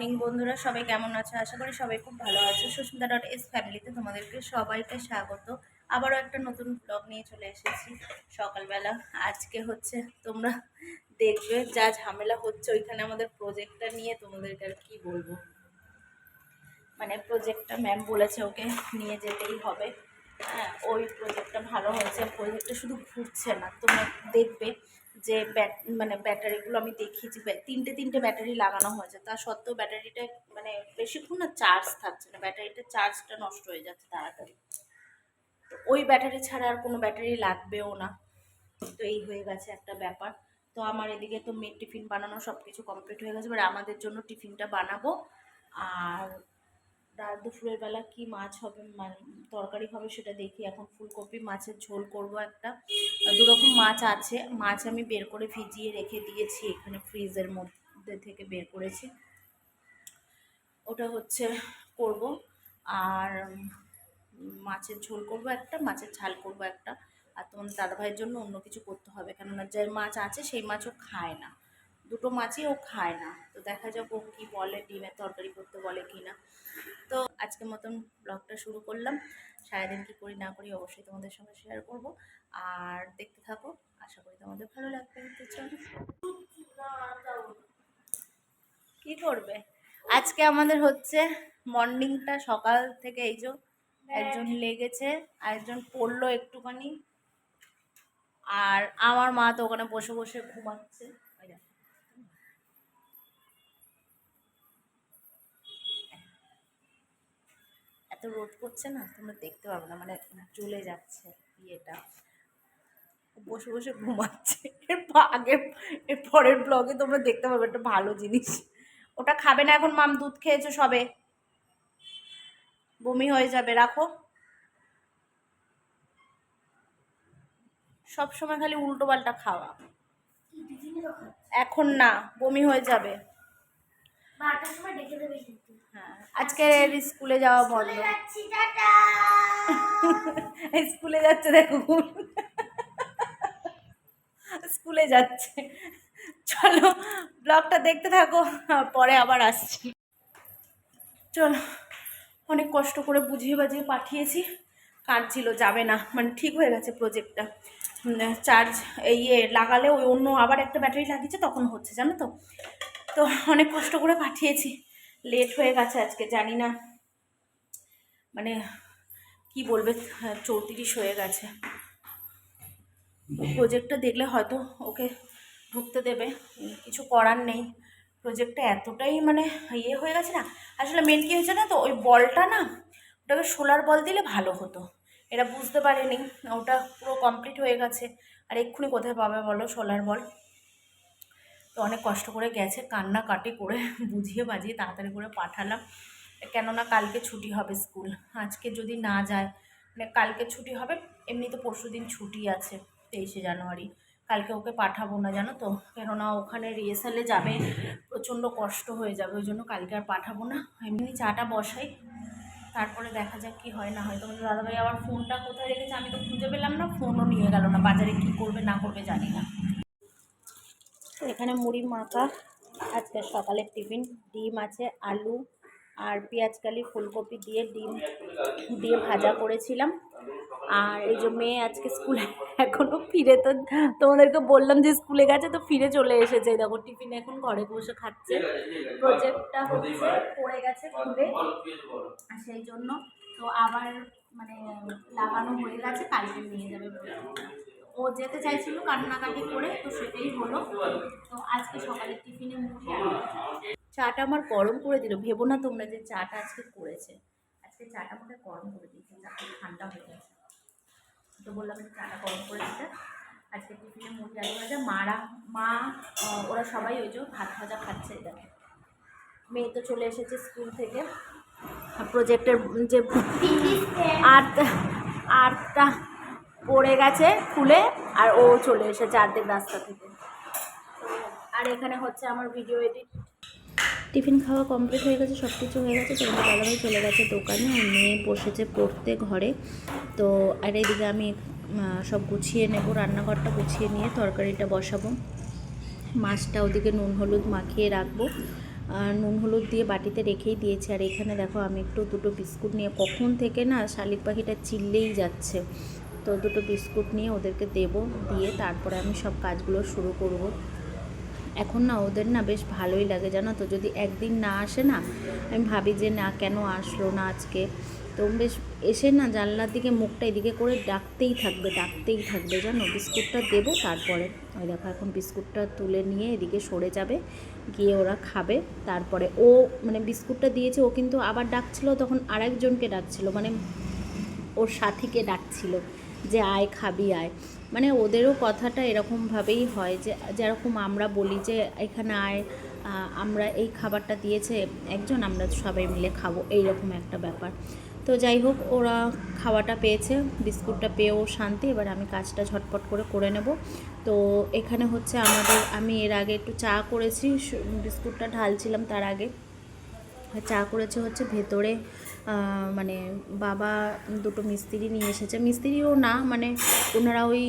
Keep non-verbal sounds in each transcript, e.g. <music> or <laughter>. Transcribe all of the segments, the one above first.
Morning বন্ধুরা, সবাই কেমন আছো? আশা করি সবাই খুব ভালো আছো। সুস্মিতা ডট এস ফ্যামিলিতে তোমাদেরকে সবাইকে স্বাগত। আবারও একটা নতুন ব্লগ নিয়ে চলে এসেছি। সকালবেলা আজকে হচ্ছে তোমরা দেখবে যা ঝামেলা হচ্ছে, ওইখানে আমাদের প্রজেক্টটা নিয়ে তোমাদেরকে আর কি বলব। মানে প্রজেক্টটা ম্যাম বলেছে ওকে নিয়ে যেতেই হবে। হ্যাঁ ওই প্রজেক্টটা ভালো হয়েছে প্রজেক্টটা শুধু ঘুরছে না, তোমরা দেখবে। যে ব্যাট মানে ব্যাটারিগুলো আমি দেখিয়েছি ব্যা- তিনটে তিনটে ব্যাটারি লাগানো হয়েছে তা সত্ত্বেও ব্যাটারিটা মানে বেশিক্ষণ না চার্জ থাকছে না। ব্যাটারিটা চার্জটা নষ্ট হয়ে যাচ্ছে তাড়াতাড়ি। তো ওই ব্যাটারি ছাড়া আর কোনো ব্যাটারি লাগবেও না। তো এই হয়ে গেছে একটা ব্যাপার। তো আমার এদিকে তো মেয়ের টিফিন বানানো সব কিছু কমপ্লিট হয়ে গেছে। এবার আমাদের জন্য টিফিনটা বানাবো। আর রাত দুপুরের বেলা কি মাছ হবে মানে তরকারি হবে সেটা দেখি। এখন ফুলকপি মাছের ঝোল করব একটা। আর দু রকম মাছ আছে। মাছ আমি বের করে ভিজিয়ে রেখে দিয়েছি এখানে ফ্রিজের মধ্যে থেকে বের করেছি। ওটা হচ্ছে করব। আর মাছের ঝোল করব একটা, মাছের ঝাল করব একটা। আর তোমার দাদাভাইয়ের জন্য অন্য কিছু করতে হবে। কেননা যে মাছ আছে, সেই মাছও খায় না। দুটো মাছই ও খায় না। তো দেখা যাক ও কী বলে ডিমের তরকারি করতে বলে কি না। তো আজকের মতন ব্লগটা শুরু করলাম। সারাদিন কী করি না করি অবশ্যই তোমাদের সঙ্গে শেয়ার করব। আর দেখতে থাকো। আশা করি তোমাদের ভালো লাগবে। কী করবে? আজকে আমাদের হচ্ছে মর্নিংটা সকাল থেকে এই যে একজন লেগেছে আরেকজন পড়ল একটুখানি। আর আমার মা তো ওখানে বসে বসে ঘুমাচ্ছে। এত রোদ করছে না, তোমরা দেখতে পাবে না মানে জ্বলে যাচ্ছে ইয়েটা। বসে বসে ঘুমাচ্ছে। এর এর পরের ব্লগে তোমরা দেখতে পাবে একটা ভালো জিনিস। ওটা খাবে না এখন, মাম, দুধ খেয়েছো সবে। বমি হয়ে যাবে, রাখো। সব সময় খালি উল্টো পাল্টা খাওয়া। এখন না, বমি হয়ে যাবে। বারোটার সময় ডেকে দেবে আজকে স্কুলে যাওয়া বন্ধ। স্কুলে <laughs> যাচ্ছে দেখো স্কুলে যাচ্ছে। চলো ব্লগটা দেখতে থাকো পরে আবার আসছি। চলো অনেক কষ্ট করে বুঝিয়ে বাজিয়ে পাঠিয়েছি। কাটছিল যাবে না। মানে ঠিক হয়ে গেছে প্রজেক্টটা চার্জ ইয়ে লাগালে ওই অন্য আবার একটা ব্যাটারি লাগিয়েছে তখন হচ্ছে জানো তো? তো অনেক কষ্ট করে পাঠিয়েছি। লেট হয়ে গেছে আজকে জানি না। মানে কি বলবে হ্যাঁ, চৌত্রিশ হয়ে গেছে। প্রজেক্টটা দেখলে হয়তো ওকে ঢুকতে দেবে। কিছু করার নেই। প্রজেক্টটা এতটাই মানে ইয়ে হয়ে গেছে না। আসলে মেন কী হয়েছে না তো ওই বলটা না ওটাকে সোলার বল দিলে ভালো হতো। এরা বুঝতে পারেনি ওটা পুরো কমপ্লিট হয়ে গেছে। আর এক্ষুনি কোথায় পাবে বলো সোলার বল? তো অনেক কষ্ট করে গেছে কান্না কাটি করে <laughs> বুঝিয়ে বাজিয়ে তাড়াতাড়ি করে পাঠালাম। কেননা কালকে ছুটি হবে স্কুল, আজকে যদি না যায় মানে কালকে ছুটি হবে এমনি তো পরশু দিন ছুটি আছে তেইশে জানুয়ারি, কালকে ওকে পাঠাবো না জানো তো? কেননা ওখানে রিহার্সালে যাবে, প্রচণ্ড কষ্ট হয়ে যাবে, ওই জন্য কালকে আর পাঠাবো না। এমনি চাটা বসাই, তারপরে দেখা যাক কি হয়, না হয়। তোমাদের দাদাভাই আবার ফোনটা কোথায় রেখেছে আমি তো খুঁজে পেলাম না ফোনও নিয়ে গেল না, বাজারে কী করবে না করবে জানি না। তো এখানে মুড়ি মাখা আজকে সকালের টিফিন, ডিম আছে, আলু আর পেঁয়াজকালি ফুলকপি দিয়ে ডিম, দিয়ে ভাজা করেছিলাম। আর এই যে মেয়ে আজকে স্কুলে এখনও ফিরে তো, তোমাদেরকে বললাম যে স্কুলে গেছে তো ফিরে চলে এসেছে। দেখো, টিফিন এখন ঘরে বসে খাচ্ছে। প্রজেক্টটা হচ্ছে পড়ে গেছে খুলে। সেই জন্য তো আবার মানে লাগানো হয়ে গেছে, কালকে নিয়ে যাবে। ও যেতে চাইছিল কান্নাকাটি করে, তো সেটাই হলো। তো আজকে সকালে টিফিনে মুড়ি চাটা আমার গরম করে দিল। ভেবো না তোমরা যে চাটা আজকে করেছে। আজকে চাটা আমাকে গরম করে দিয়েছে। চাটা ঠান্ডা হয়ে গেছে। তো বললাম যে চাটা গরম করে দিতে। আজকে টিফিনে মুড়ি আলু ভাজা। মারা, মা ওরা সবাই ওই যে ভাত ভাজা খাচ্ছে দেখো। মেয়ে তো চলে এসেছে স্কুল থেকে। প্রজেক্টের যে আর্ট আর্টটা পড়ে গেছে খুলে আর ও চলে এসেছে আর্ধেক রাস্তা থেকে। আর এখানে হচ্ছে আমার ভিডিও এডিট টিফিন খাওয়া কমপ্লিট হয়ে গেছে সব কিছু হয়ে গেছে তোমাদের দাদাভাই চলে গেছে দোকানে, আর মেয়ে বসেছে পড়তে ঘরে। তো আর এইদিকে আমি সব গুছিয়ে নেব, রান্নাঘরটা গুছিয়ে নিয়ে তরকারিটা বসাবো। মাছটা ওদিকে নুন হলুদ মাখিয়ে রাখব। আর নুন হলুদ দিয়ে বাটিতে রেখেই দিয়েছি। আর এখানে দেখো আমি একটু দুটো বিস্কুট নিয়ে, কখন থেকে না শালিক পাখিটা চিল্লেই যাচ্ছে। তো দুটো বিস্কুট নিয়ে ওদেরকে দেব, দিয়ে তারপরে আমি সব কাজগুলো শুরু করব। এখন না ওদের না বেশ ভালোই লাগে জানো তো, যদি একদিন না আসে না, আমি ভাবি যে না কেন আসলো না আজকে। তো বেশ এসে না জানলার দিকে মুখটা এদিকে করে ডাকতেই থাকবে ডাকতেই থাকবে জানো। বিস্কুটটা দেবো তারপরে, ওই দেখো এখন বিস্কুটটা তুলে নিয়ে এদিকে সরে যাবে, গিয়ে ওরা খাবে। তারপরে ও মানে বিস্কুটটা দিয়েছে, ও কিন্তু আবার ডাকছিল, তখন আরেকজনকে ডাকছিল মানে ওর সাথীকে ডাকছিল। যে আয় খাবি আয়। মানে ওদেরও কথাটা এরকমভাবেই হয় যে, যেরকম আমরা বলি যে, এখানে আয় আমরা এই খাবারটা দিয়েছে, একজন আমরা সবাই মিলে খাব। এইরকম একটা ব্যাপার। তো যাই হোক, ওরা খাওয়াটা পেয়েছে, বিস্কুটটা পেয়েও শান্তি। এবার আমি কাজটা ঝটপট করে করে নেব। তো এখানে হচ্ছে আমাদের, আমি এর আগে একটু চা করেছি বিস্কুটটা ঢালছিলাম তার আগে। চা করেছে হচ্ছে ভেতরে মানে বাবা দুটো মিস্ত্রি নিয়ে এসেছে। মিস্ত্রিও না মানে ওনারা ওই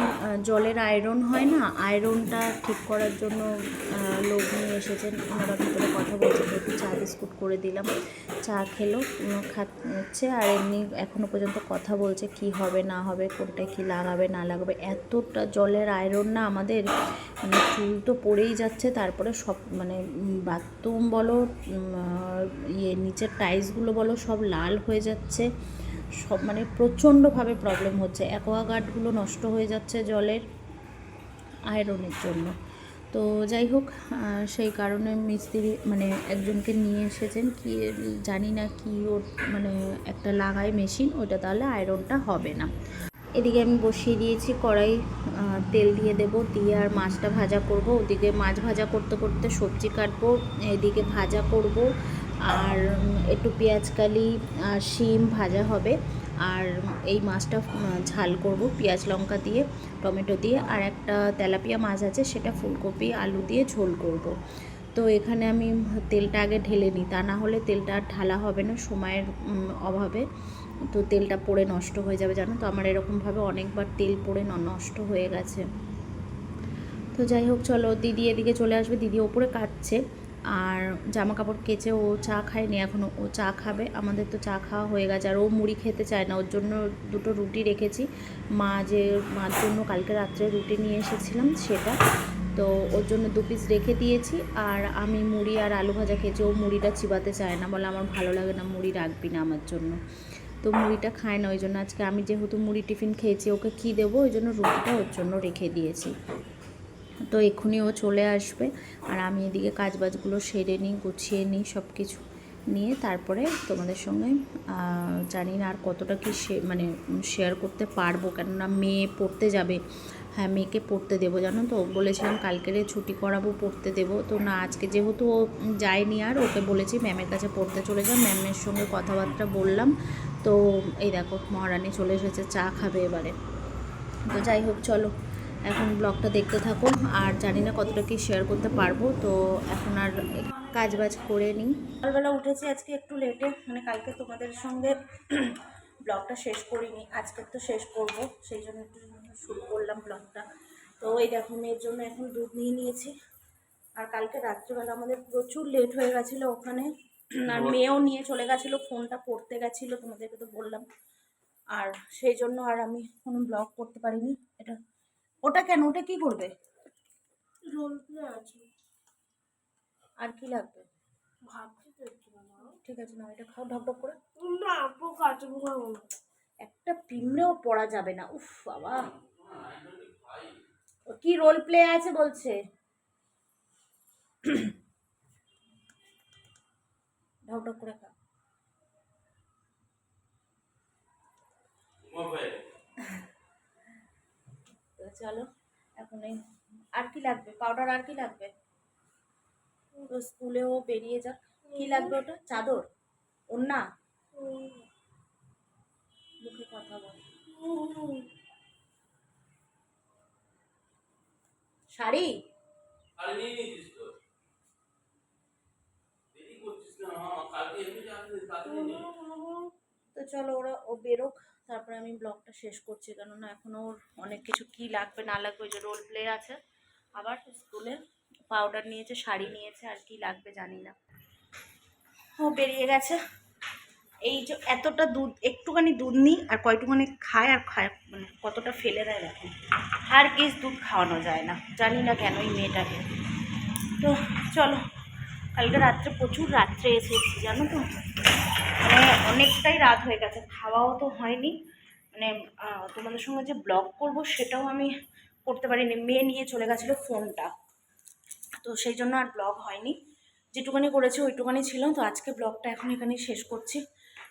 জলের আয়রন হয় না আয়রনটা ঠিক করার জন্য লোক নিয়ে এসেছেন। ওনারা ভিতরে কথা বলছে তো একটু চা বিস্কুট করে দিলাম। চা খেলো খাচ্ছে আর এমনি এখনও পর্যন্ত কথা বলছে, কি হবে, না হবে, কোনটায় কি লাগাবে, না লাগাবে? এতটা জলের আয়রন না আমাদের মানে চুল তো পড়েই যাচ্ছে, তারপরে সব মানে বাথরুম বলো ইয়ে নিচের টাইলসগুলো বলো, সব লাল হয়ে যাচ্ছে। সব মানে প্রচণ্ডভাবে প্রবলেম হচ্ছে। অ্যাকোয়াগার্ডগুলো নষ্ট হয়ে যাচ্ছে জলের আয়রনের জন্য। তো যাই হোক সেই কারণে মিস্ত্রি মানে একজনকে নিয়ে এসেছেন। কি জানি না কি ওর মানে একটা লাগায় মেশিন ওটা তাহলে আয়রনটা হবে না। এদিকে আমি বসিয়ে দিয়েছি কড়াই তেল দিয়ে দেব, দিয়ে আর মাছটা ভাজা করব। ওদিকে মাছ ভাজা করতে করতে সবজি কাটবো, এদিকে ভাজা করব। আর একটু পেঁয়াজকালি আর শিম ভাজা হবে। আর এই মাছটা ঝাল করব পেঁয়াজ লঙ্কা দিয়ে, টমেটো দিয়ে। আর একটা তেলাপিয়া মাছ আছে, সেটা ফুলকপি, আলু দিয়ে ঝোল করব। তো এখানে আমি তেলটা আগে ঢেলে নিই, তা না হলে তেলটা আর ঢালা হবে না, সময়ের অভাবে। তো তেলটা পড়ে নষ্ট হয়ে যাবে, জানো তো? আমার এরকমভাবে অনেকবার তেল পড়ে নষ্ট হয়ে গেছে। তো যাই হোক, চলো, দিদি এদিকে চলে আসবে, দিদি ওপরে কাটছে। আর জামা কাপড় কেচে ও চা খায়নি এখনও ও চা খাবে। আমাদের তো চা খাওয়া হয়ে গেছে, আর ও মুড়ি খেতে চায় না, ওর জন্য দুটো রুটি রেখেছি। মা যে, মার জন্য কালকে রাত্রে রুটি নিয়ে এসেছিলাম সেটা। তো ওর জন্য দু পিস রেখে দিয়েছি, আর আমি মুড়ি আর আলু ভাজা খেয়েছি। ও মুড়িটা চিবাতে চায় না, বলে আমার ভালো লাগে না, মুড়ি রাখবি না আমার জন্য। তো মুড়িটা খায় না, ওই জন্য আজকে আমি যেহেতু মুড়ি টিফিন খেয়েছি, ওকে কী দেবো? ওই জন্য রুটিটা ওর জন্য রেখে দিয়েছি। তো এক্ষুনি ও চলে আসবে। আর আমি এদিকে কাজবাজগুলো সেরে নিই, গুছিয়ে নিই সব কিছু নিয়ে। তারপরে তোমাদের সঙ্গে জানি না আর কতটা কি মানে শেয়ার করতে পারব। কেননা মেয়ে পড়তে যাবে। হ্যাঁ মেয়েকে পড়তে দেবো, জানো তো? বলেছিলাম কালকেরে ছুটি করাবো, পড়তে দেবো। তো না, আজকে যেহেতু ও যায়নি আর, ওকে বলেছি ম্যামের কাছে পড়তে চলে যাও। ম্যামের সঙ্গে কথাবার্তা বললাম। তো এই দেখো, মহারানী চলে এসেছে, চা খাবে এবারে। তো যাই হোক, চলো। এখন ব্লগটা দেখতে থাকো আর জানি না কতটা কি শেয়ার করতে পারব তো এখন আর কাজ বাজ করে নিই। সকালবেলা উঠেছি আজকে একটু লেটে মানে কালকে তোমাদের সঙ্গে <clears throat> ব্লগটা শেষ করিনি আজকে তো শেষ করব সেই জন্য একটু শুরু করলাম ব্লগটা। তো এই দেখো মেয়ের জন্য এখন দুধ নিয়ে নিয়েছি। আর কালকে রাত্রিবেলা আমাদের প্রচুর লেট হয়ে গেছিল ওখানে। আর মেয়েও নিয়ে চলে গেছিল ফোনটা পড়তে গেছিল তোমাদেরকে তো বললাম। আর সেই জন্য আর আমি কোনো ব্লগ করতে পারিনি। এটা ওটা কেন? ওটা কি করবে? রোল প্লে আছে। আর কি লাগবে? ভাবছি তো একটু বানাবো। ঠিক আছে না এটা খাও ঢকঢক করে। না পোকা একটা পিমড়েও পড়া যাবে না। উফ বাবা। ও কি রোল প্লে আছে বলছে? ঢকঢক করে খা তো চলো এখন এই আর কি লাগবে? পাউডার আর কি লাগবে? তো স্কুলেও বেরিয়ে যাক। কি লাগবে ওটা? চাদর? ওন্না মুখে কথা বল। শাড়ি? আরে নিয়ে নিয়েছিস তো। দেরি করছিস না কালকে এমনি। তো চলো ওরা, ও বেরোক, তারপরে আমি ব্লগটা শেষ করছি, কেননা এখন ওর অনেক কিছু কি লাগবে না লাগবে যে রোল প্লে আছে। আবার স্কুলে পাউডার নিয়েছে, শাড়ি নিয়েছে, আর কি লাগবে জানি না। ও বেরিয়ে গেছে। এই যে এতটা দুধ, একটুখানি দুধ নিই, আর কয়টুখানি খায়, আর খায় মানে কতটা ফেলে দেয় দেখো। হার কেস দুধ খাওয়ানো যায় না, জানি না কেন এই মেয়েটাকে। তো চলো, কালকে রাত্রে প্রচুর রাত্রে এসেছি, জানো তো? অনেকটাই রাত হয়ে গেছে, খাওয়াও তো হয়নি। মানে তোমাদের সঙ্গে যে ব্লগ করব সেটাও আমি করতে পারিনি, মেয়ে নিয়ে চলে গেছিল ফোনটা। তো সেই জন্য আর ব্লগ হয়নি। যেটুকানি করেছি ওইটুকানি ছিল, তো আজকে ব্লগটা এখন এখানেই শেষ করছি।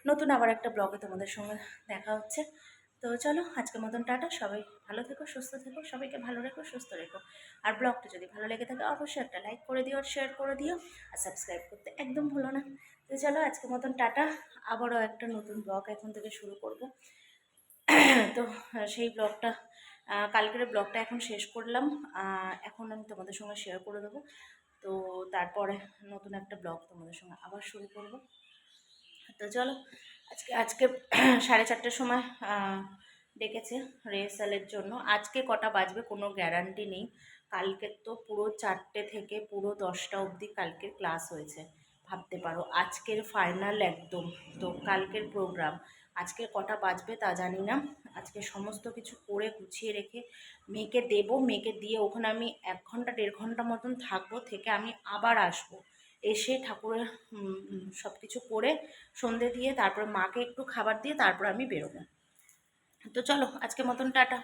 নতুন আবার একটা ব্লগে তোমাদের সঙ্গে দেখা হচ্ছে। তো চলো, আজকের মতন টাটা, সবাই ভালো থেকো, সুস্থ থেকো, সবাইকে ভালো রেখো, সুস্থ রেখো। আর ব্লগটা যদি ভালো লেগে থাকে, অবশ্যই একটা লাইক করে দিও, আর শেয়ার করে দিও, আর সাবস্ক্রাইব করতে একদম ভুলো না। তো চলো, আজকের মতন টাটা। আবারও একটা নতুন ব্লগ এখন থেকে শুরু করব। তো সেই ব্লগটা কালকের ব্লগটা এখন শেষ করলাম। এখন আমি তোমাদের সঙ্গে শেয়ার করে দেবো। তো তারপরে নতুন একটা ব্লগ তোমাদের সঙ্গে আবার শুরু করব। তো চলো, আজকে আজকে <clears throat> সাড়ে চারটের সময় ডেকেছে রিহার্সালের জন্য। আজকে কটা বাজবে কোনো গ্যারান্টি নেই। কালকের তো পুরো চারটে থেকে পুরো দশটা অবধি কালকের ক্লাস হয়েছে। ভাবতে পারো। আজকের ফাইনাল একদম। তো কালকের প্রোগ্রাম আজকে কটা বাজবে তা জানি না। আজকে সমস্ত কিছু করে গুছিয়ে রেখে মেয়েকে দেবো। মেয়েকে দিয়ে ওখানে আমি এক ঘণ্টা, দেড় ঘণ্টা মতন থাকব। থেকে আমি আবার আসব। এসে ঠাকুরের সব কিছু করে সন্ধে দিয়ে তারপর মাকে একটু খাবার দিয়ে তারপর আমি বেরোবো। তো চলো আজকে মতন টাটা।